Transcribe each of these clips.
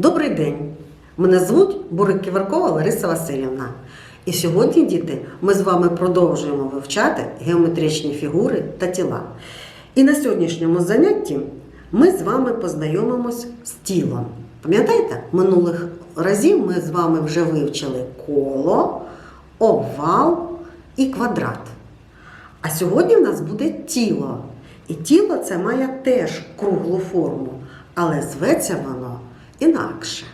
Добрий день! Мене звуть Бурик Ківеркова Лариса Васильівна. І сьогодні, діти, ми з вами продовжуємо вивчати геометричні фігури та тіла. І на сьогоднішньому занятті ми з вами познайомимось з тілом. Пам'ятаєте, минулих разів ми з вами вже вивчили коло, овал і квадрат. А сьогодні в нас буде тіло. І тіло це має теж круглу форму, але зветься воно інакше.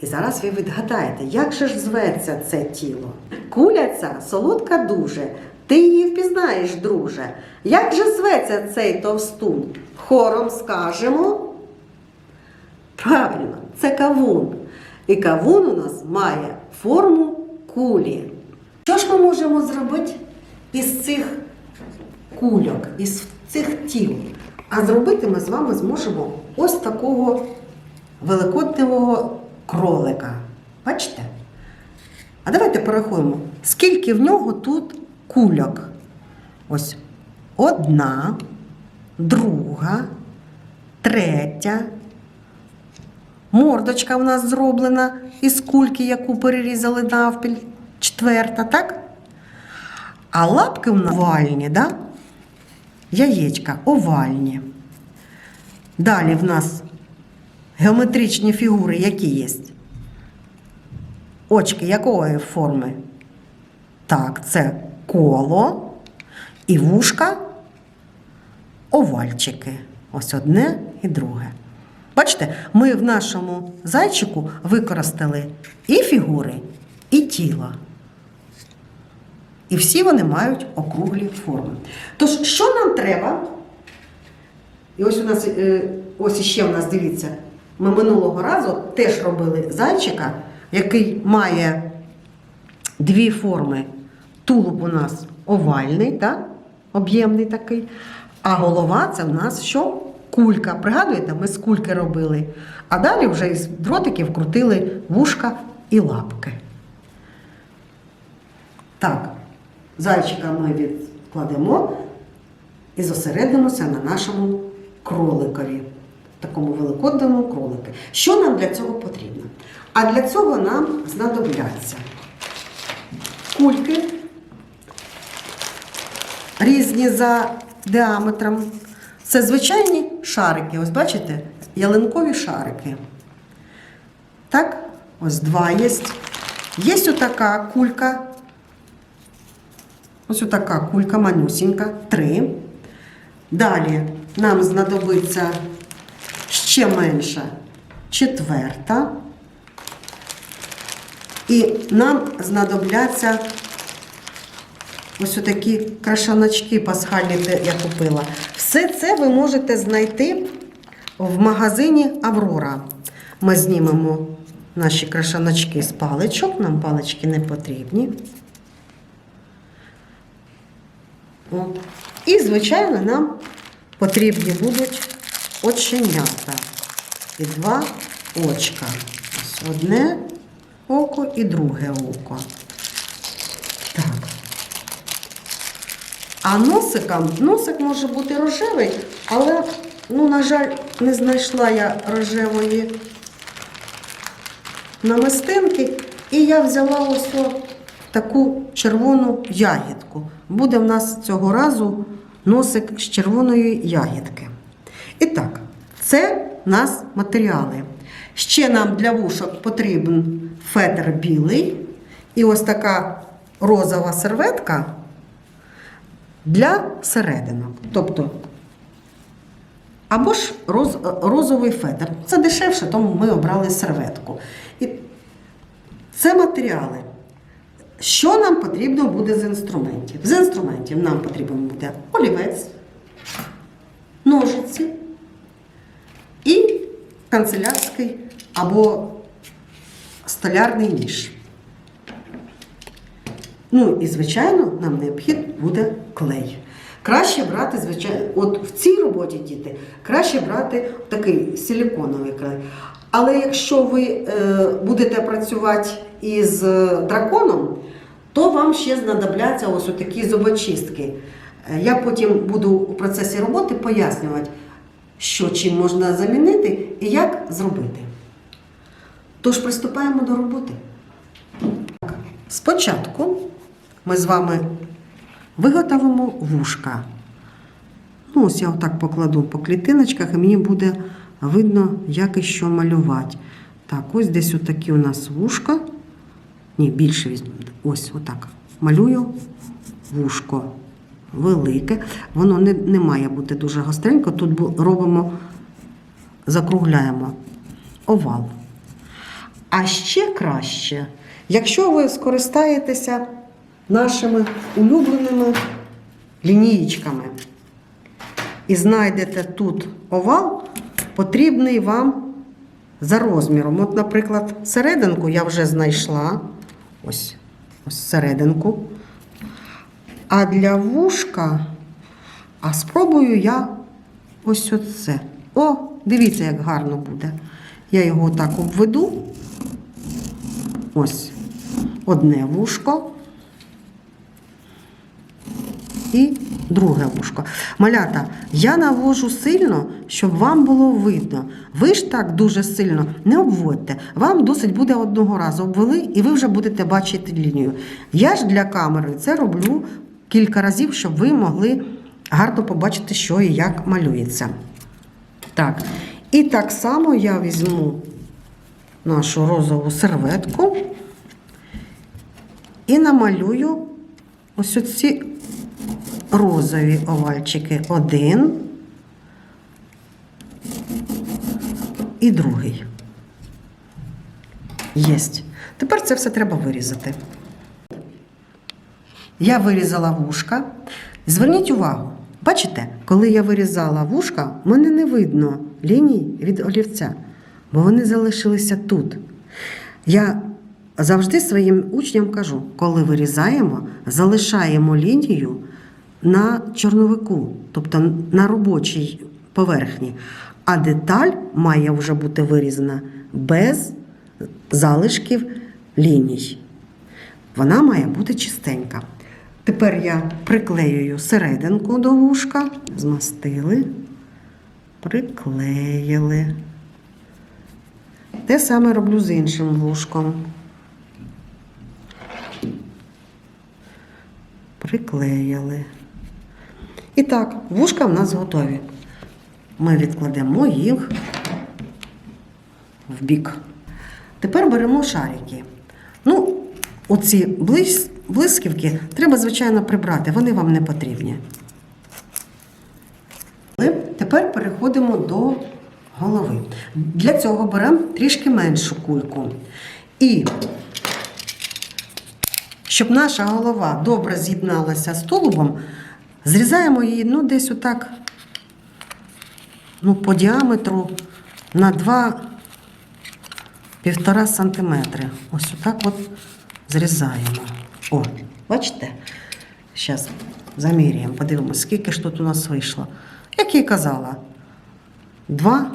І зараз ви відгадаєте, як же ж зветься це тіло? Куля ця солодка дуже. Ти її впізнаєш, друже. Як же зветься цей товстун? Хором скажемо. Правильно, це кавун. І кавун у нас має форму кулі. Що ж ми можемо зробити із цих кульок, із цих тіл? А зробити ми з вами зможемо ось такого великодневого кролика. Бачите? А давайте порахуємо, скільки в нього тут кульок. Ось одна, друга, третя. Мордочка в нас зроблена із кульки, яку перерізали навпіль. Четверта, так? А лапки в нас овальні, да? Яєчка овальні. Далі в нас геометричні фігури, які є? Очки якої форми? Так, це коло і вушка овальчики. Ось одне і друге. Бачите, ми в нашому зайчику використали і фігури, і тіло. І всі вони мають округлі форми. Тож, що нам треба? І ось у нас, е, ось іще у нас, дивіться, ми минулого разу теж робили зайчика, який має дві форми. Тулуб у нас овальний, так? об'ємний такий. А голова це в нас що? Кулька. Пригадуєте, ми з кульки робили. А далі вже із дротиків крутили вушка і лапки. Так, зайчика ми відкладемо і зосередимося на нашому кроликові, такому великодному кролику. Що нам для цього потрібно? А для цього нам знадобляться кульки різні за діаметром. Це звичайні шарики. Ось бачите, ялинкові шарики. Так, ось два є. Є отака кулька. Ось отака кулька манюсінька. Три. Далі нам знадобиться ще менша четверта. І нам знадобляться ось такі крашаночки пасхальні, де я купила. Все це ви можете знайти в магазині Аврора. Ми знімемо наші крашаночки з паличок, нам палички не потрібні. От. І, звичайно, нам потрібні будуть оченята. І два очка. Одне око і друге око. Так. А носиком, носик може бути рожевий, але, ну, на жаль, не знайшла я рожевої намистинки. І я взяла ось таку червону ягідку. Буде в нас цього разу носик з червоної ягідки. І так, це в нас матеріали. Ще нам для вушок потрібен фетр білий і ось така розова серветка для серединок. Тобто, або ж роз, розовий фетр. Це дешевше, тому ми обрали серветку. І це матеріали. Що нам потрібно буде з інструментів? З інструментів нам потрібен буде олівець, ножиці і канцелярський або столярний ніж. Ну і, звичайно, нам необхідно буде клей. Краще брати, звичайно, от в цій роботі діти, краще брати такий силіконовий клей. Але якщо ви е, будете працювати із е, драконом, то вам ще знадобляться ось такі зубочистки. Е, Я потім буду у процесі роботи пояснювати, що чим можна замінити і як зробити. Тож приступаємо до роботи. Спочатку ми з вами виготовимо вушка. Ну, ось я отак покладу по клітиночках, і мені буде видно, як і що малювати. Так, ось десь отакі у нас вушка. Ні, більше візьму. Ось отак. Малюю вушко велике. Воно не, не має бути дуже гостренько. Тут робимо, закругляємо овал. А ще краще, якщо ви скористаєтеся нашими улюбленими лінієчками і знайдете тут овал, потрібний вам за розміром. От, наприклад, серединку я вже знайшла. Ось, ось серединку. А для вушка, а спробую я ось оце. О, дивіться, як гарно буде. Я його так обведу. Ось одне вушко і друге вушко. Малята, я навожу сильно, щоб вам було видно. Ви ж так дуже сильно не обводьте. Вам досить буде одного разу обвели, і ви вже будете бачити лінію. Я ж для камери це роблю кілька разів, щоб ви могли гарно побачити, що і як малюється. Так. І так само я візьму нашу розову серветку і намалюю ось оці розові овальчики. Один і другий. Єсть. Тепер це все треба вирізати. Я вирізала вушка. Зверніть увагу, бачите, коли я вирізала вушка, в мене не видно ліній від олівця, бо вони залишилися тут. Я завжди своїм учням кажу, коли вирізаємо, залишаємо лінію на чорновику, тобто на робочій поверхні. А деталь має вже бути вирізана без залишків ліній. Вона має бути чистенька. Тепер я приклеюю серединку до вушка, змастили, приклеїли. Те саме роблю з іншим вушком. Приклеїли. І так, вушка в нас готові. Ми відкладемо їх в бік. Тепер беремо шарики. Ну, оці блис, блисківки треба, звичайно, прибрати, вони вам не потрібні. Тепер переходимо до голови. Для цього беремо трішки меншу кульку. І щоб наша голова добре з'єдналася з тулубом, зрізаємо її ну, десь отак ну, по діаметру на 2 півтора сантиметри. Ось отак от зрізаємо. О, бачите? Зараз заміряємо, подивимося, скільки ж тут у нас вийшло. Як я і казала, 2,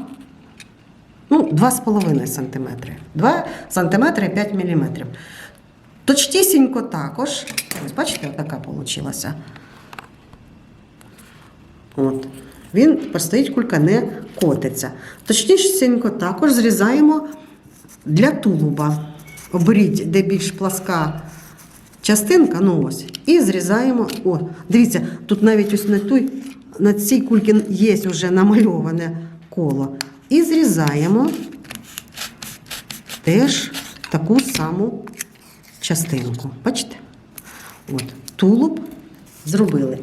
ну, 2,5 сантиметри. 2 сантиметри 5 міліметрів. Точтісінько також. Ось бачите, така вийшла. От. Він постоїть, кулька не котиться. Точнісінько також зрізаємо для тулуба. Оберіть, де більш пласка частинка, ну ось, і зрізаємо. О, дивіться, тут навіть ось на той, на цій кульці є вже намальоване коло. І зрізаємо теж таку саму частинку. Бачите? От, тулуб зробили.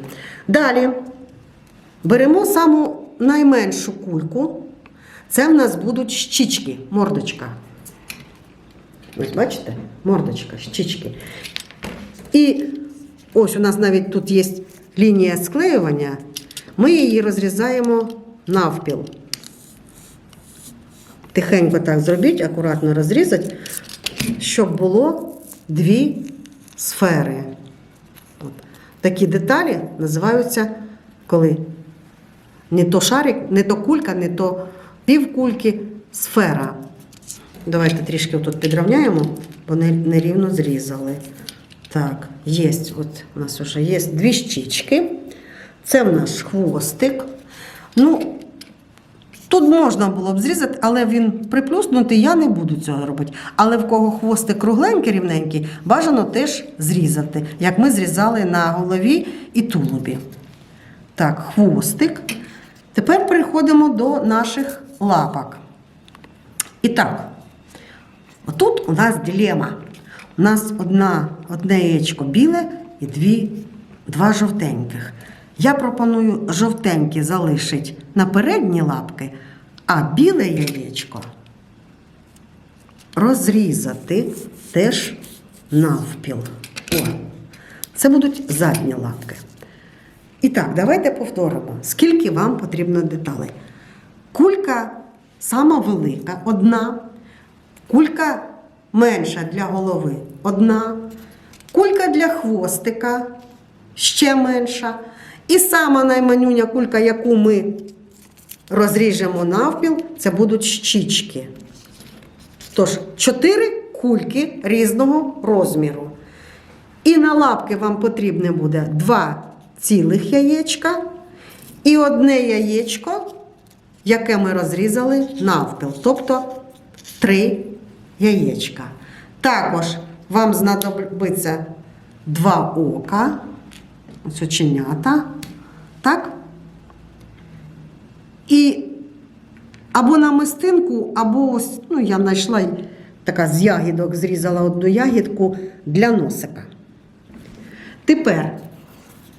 Далі беремо саму найменшу кульку. Це в нас будуть щічки, мордочка. Ось бачите? Мордочка, щічки. І ось у нас навіть тут є лінія склеювання. Ми її розрізаємо навпіл. Тихенько так зробіть, акуратно розрізати, щоб було дві сфери. От. Такі деталі називаються, коли не то шарик, не то кулька, не то півкульки, сфера. Давайте трішки тут підрівняємо, бо нерівно зрізали. Так, є, от у нас вже є дві щічки. Це в нас хвостик. Ну, Тут можна було б зрізати, але він приплюснутий, я не буду цього робити. Але в кого хвостик кругленький, рівненький, бажано теж зрізати, як ми зрізали на голові і тулубі. Так, хвостик. Тепер переходимо до наших лапок. І так, отут у нас дилема. У нас одна, одне яєчко біле і дві, два жовтеньких. Я пропоную жовтенькі залишити на передні лапки, а біле яєчко розрізати теж навпіл. О, це будуть задні лапки. І так, давайте повторимо, скільки вам потрібно деталей. Кулька сама велика, одна, кулька менша для голови одна, кулька для хвостика ще менша. І сама найманюня кулька, яку ми розріжемо навпіл, це будуть щічки. Тож, чотири кульки різного розміру. І на лапки вам потрібне буде два цілих яєчка і одне яєчко, яке ми розрізали навпіл, тобто три яєчка. Також вам знадобиться два ока, ось оченята, так? І або намистинку, або ось, ну, я знайшла така з ягідок, зрізала одну ягідку для носика. Тепер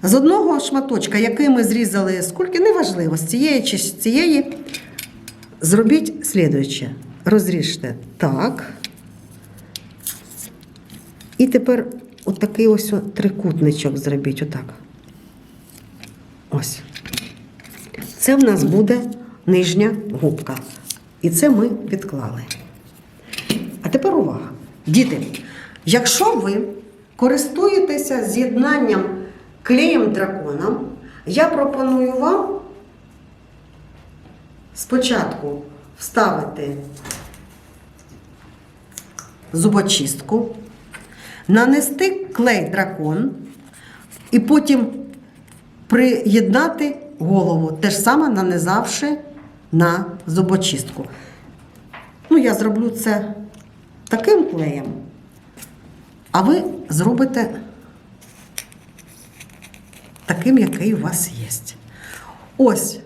з одного шматочка, який ми зрізали з кульки, неважливо, з цієї чи з цієї, зробіть слідуюче. Розріжте так. І тепер отакий ось трикутничок зробіть отак. Ось. Це в нас буде нижня губка. І це ми відклали. А тепер увага. Діти, якщо ви користуєтеся з'єднанням клеєм драконом, я пропоную вам спочатку вставити зубочистку, нанести клей дракон і потім приєднати голову, те ж саме нанизавши на зубочистку. Ну, я зроблю це таким клеєм, а ви зробите таким, який у вас є. Ось,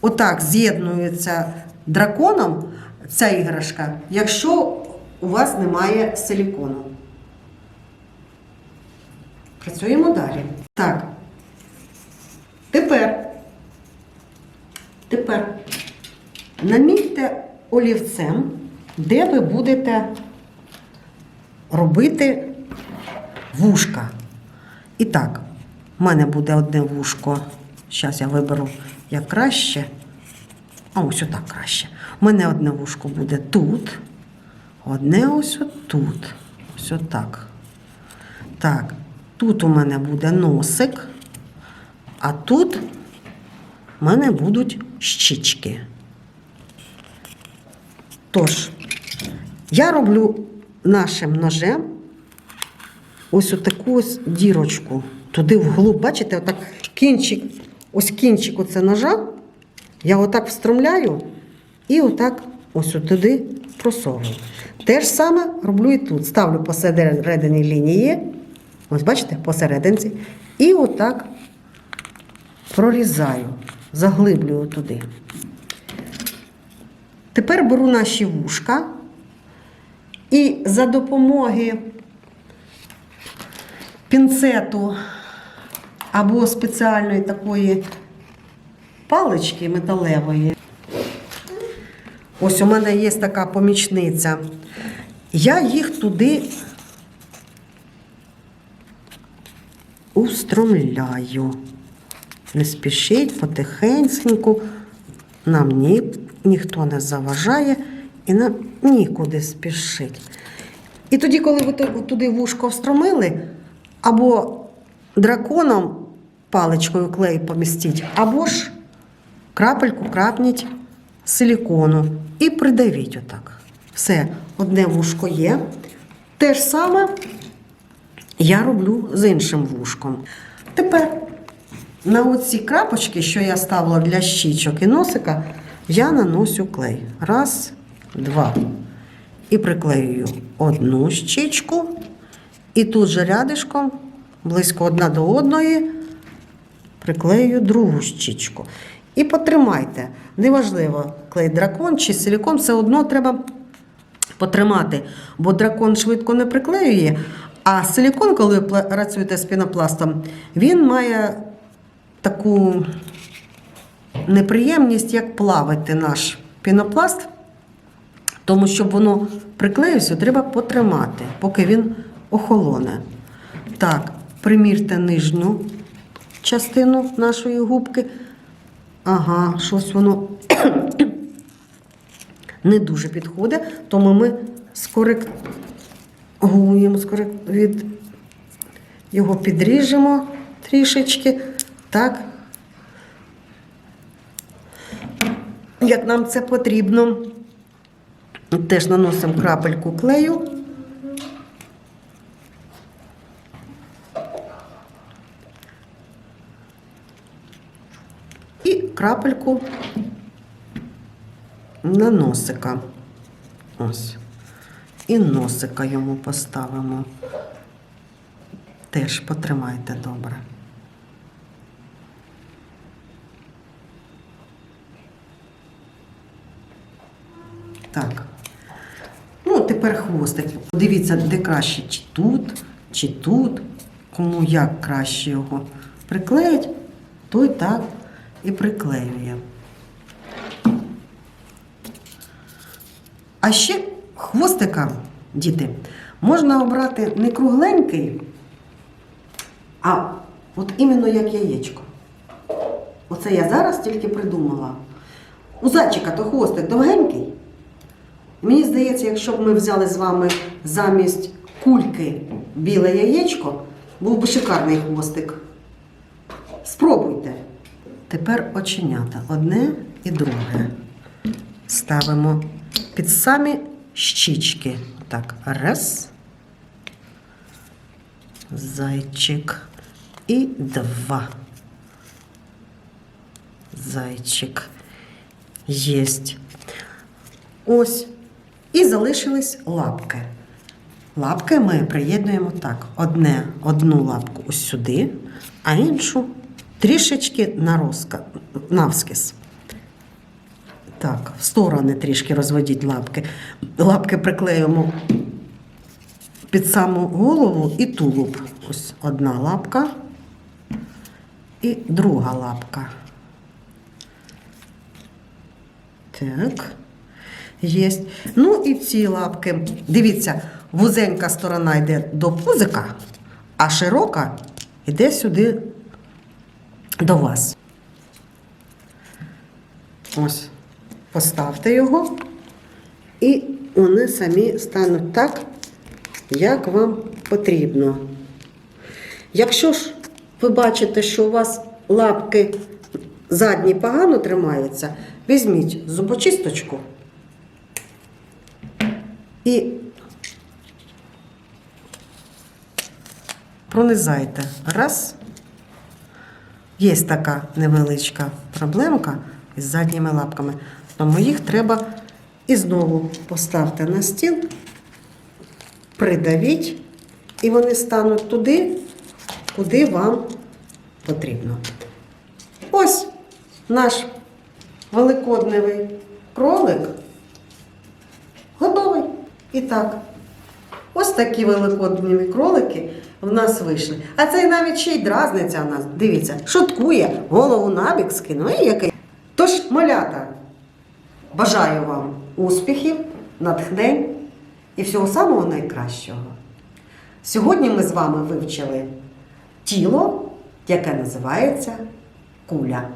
отак з'єднується драконом ця іграшка, якщо у вас немає силікону. Працюємо далі. Так. Тепер, тепер намітьте олівцем, де ви будете робити вушка. І так, в мене буде одне вушко. Зараз я виберу як краще. А ось отак краще. У мене одне вушко буде тут. Одне ось отут. Ось отак. Так, тут у мене буде носик, а тут у мене будуть щічки. Тож, я роблю нашим ножем ось отаку ось дірочку. Туди вглуб, бачите, отак кінчик, ось кінчик оце ножа. Я отак встромляю і отак ось туди просовую. Те ж саме роблю і тут. Ставлю посередині лінії. Ось бачите, посерединці. І отак прорізаю, заглиблюю туди. Тепер беру наші вушка і за допомоги пінцету або спеціальної такої палички металевої. Ось у мене є така помічниця. Я їх туди устромляю. Не спішіть, потихеньку. Нам ні, ніхто не заважає і нам нікуди спішить. І тоді, коли ви туди вушко встромили, або драконом паличкою клей помістіть, або ж крапельку крапніть силікону і придавіть отак. Все, одне вушко є. Те ж саме я роблю з іншим вушком. Тепер на оці крапочки, що я ставила для щічок і носика, я наношу клей. Раз, два. І приклеюю одну щічку. І тут же рядишком, близько одна до одної, приклею другу щічку. І потримайте. Неважливо, клей дракон чи силікон, все одно треба потримати, бо дракон швидко не приклеює. А силікон, коли ви працюєте з пінопластом, він має таку неприємність, як плавити наш пінопласт. Тому, щоб воно приклеївся, треба потримати, поки він охолоне. Так, примірте нижню частину нашої губки. Ага, щось воно не дуже підходить, тому ми скоригуємо, скориг... від... його підріжемо трішечки. Так. Як нам це потрібно. Теж наносимо крапельку клею. І крапельку на носика. Ось. І носика йому поставимо. Теж потримайте добре. Так. Ну, тепер хвостик. Подивіться, де краще, чи тут, чи тут. Кому як краще його приклеїть, той так і приклеює. А ще хвостика, діти, можна обрати не кругленький, а от іменно як яєчко. Оце я зараз тільки придумала. У зайчика то хвостик довгенький. Мені здається, якщо б ми взяли з вами замість кульки біле яєчко, був би шикарний хвостик. Спробуйте. Тепер оченята одне і друге. Ставимо під самі щічки. Так, раз. Зайчик. І два. Зайчик. Єсть. Ось. І залишились лапки. Лапки ми приєднуємо так. Одне, одну лапку ось сюди, а іншу трішечки на розка, навскіз. Так, в сторони трішки розводіть лапки. Лапки приклеюємо під саму голову і тулуб. Ось одна лапка і друга лапка. Так. Єсть. Ну і ці лапки. Дивіться, вузенька сторона йде до пузика, а широка йде сюди до вас. Ось. Поставте його, і вони самі стануть так, як вам потрібно. Якщо ж ви бачите, що у вас лапки задні погано тримаються, візьміть зубочисточку і пронизайте. Раз. Є така невеличка проблемка із задніми лапками. Тому їх треба і знову поставте на стіл, придавіть, і вони стануть туди, куди вам потрібно. Ось наш великодневий кролик готовий. І так, ось такі великодні кролики в нас вийшли. А цей навіть ще й дразниться в нас. Дивіться, шуткує, голову набік скинув. І який. Тож, малята, бажаю вам успіхів, натхнень і всього самого найкращого. Сьогодні ми з вами вивчили тіло, яке називається куля.